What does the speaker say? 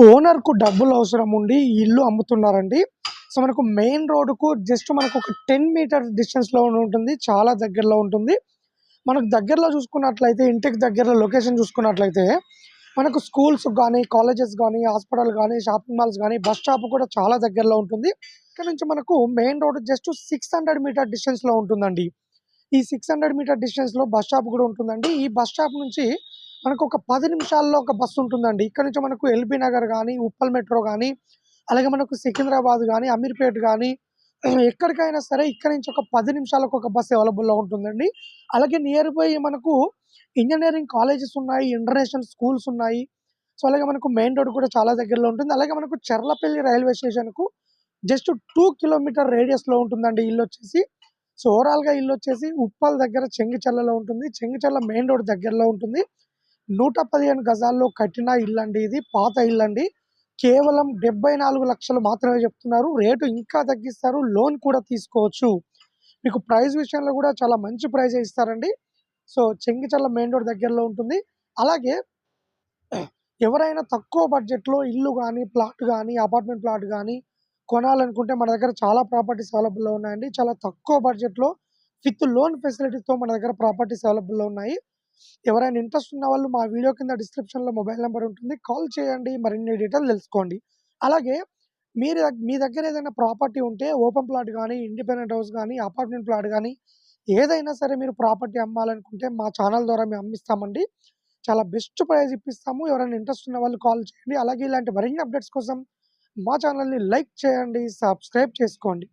ఓనర్‌కు డబ్బులు అవసరం ఉండి ఇల్లు అమ్ముతున్నారండి. సో, మనకు మెయిన్ రోడ్డుకు జస్ట్ మనకు ఒక 10 మీటర్ డిస్టెన్స్లో ఉంటుంది. చాలా దగ్గరలో ఉంటుంది. మనకు దగ్గరలో చూసుకున్నట్లయితే ఇంటికి దగ్గరలో లొకేషన్ చూసుకున్నట్లయితే మనకు స్కూల్స్ కానీ కాలేజెస్ కానీ హాస్పిటల్ కానీ షాపింగ్ మాల్స్ కానీ బస్ స్టాప్ కూడా చాలా దగ్గరలో ఉంటుంది. ఇక్కడ నుంచి మనకు మెయిన్ రోడ్ జస్ట్ 600 మీటర్ డిస్టెన్స్‌లో ఉంటుందండి. ఈ 600 మీటర్ డిస్టెన్స్‌లో బస్ స్టాప్ కూడా ఉంటుందండి. ఈ బస్ స్టాప్ నుంచి మనకు ఒక పది నిమిషాల్లో ఒక బస్సు ఉంటుందండి. ఇక్కడ నుంచి మనకు ఎల్బీ నగర్ కానీ ఉప్పల్ మెట్రో కానీ అలాగే మనకు సికింద్రాబాద్ కానీ అమీర్పేట్ కానీ ఎక్కడికైనా సరే ఇక్కడ నుంచి ఒక పది నిమిషాలకు ఒక బస్ అవైలబుల్‌లో ఉంటుందండి. అలాగే నియర్ బై మనకు ఇంజనీరింగ్ కాలేజెస్ ఉన్నాయి. ఇంటర్నేషనల్ స్కూల్స్ ఉన్నాయి. సో, అలాగే మనకు మెయిన్ రోడ్ కూడా చాలా దగ్గరలో ఉంటుంది. అలాగే మనకు చెర్లపల్లి రైల్వే స్టేషన్‌కు జస్ట్ టూ కిలోమీటర్ రేడియస్‌లో ఉంటుందండి ఇల్లు వచ్చేసి సో, ఓవరాల్‌గా ఇల్లొచ్చేసి ఉప్పల్ దగ్గర చెంగిచెర్లలో ఉంటుంది. చెంగిచెర్ల మెయిన్ రోడ్ దగ్గరలో ఉంటుంది. 115 గజాల్లో కట్టిన ఇల్లు అండి ఇది. పాత ఇల్లు అండి కేవలం 74,00,000 మాత్రమే చెప్తున్నారు. రేటు ఇంకా తగ్గిస్తారు. లోన్ కూడా తీసుకోవచ్చు. మీకు ప్రైస్ విషయంలో కూడా చాలా మంచి ప్రైజే ఇస్తారండి. సో, చెంగిచల్ల మెయిన్ రోడ్ దగ్గరలో ఉంటుంది. అలాగే ఎవరైనా తక్కువ బడ్జెట్‌లో ఇల్లు కానీ ప్లాట్ కానీ అపార్ట్మెంట్ ప్లాట్ కానీ కొనాలనుకుంటే మన దగ్గర చాలా ప్రాపర్టీస్ అవైలబుల్‌లో ఉన్నాయండి. చాలా తక్కువ బడ్జెట్‌లో విత్ లోన్ ఫెసిలిటీతో మన దగ్గర ప్రాపర్టీస్ అవైలబుల్‌లో ఉన్నాయి. ఎవరైనా ఇంట్రెస్ట్ ఉన్న వాళ్ళు మా వీడియో కింద డిస్క్రిప్షన్‌లో మొబైల్ నెంబర్ ఉంటుంది. కాల్ చేయండి. మరిన్ని డీటెయిల్ తెలుసుకోండి. అలాగే మీరు మీ దగ్గర ఏదైనా ప్రాపర్టీ ఉంటే ఓపెన్ ప్లాట్ కానీ ఇండిపెండెంట్ హౌస్ కానీ అపార్ట్మెంట్ ప్లాట్ కానీ ఏదైనా సరే మీరు ప్రాపర్టీ అమ్మాలనుకుంటే మా ఛానల్ ద్వారా మేము అమ్మిస్తామండి. చాలా బెస్ట్ ప్రైజ్ ఇప్పిస్తాము. ఎవరైనా ఇంట్రెస్ట్ ఉన్న వాళ్ళు కాల్ చేయండి. అలాగే ఇలాంటి మరిన్ని అప్డేట్స్ కోసం మా ఛానల్‌ని లైక్ చేయండి. సబ్స్క్రైబ్ చేసుకోండి.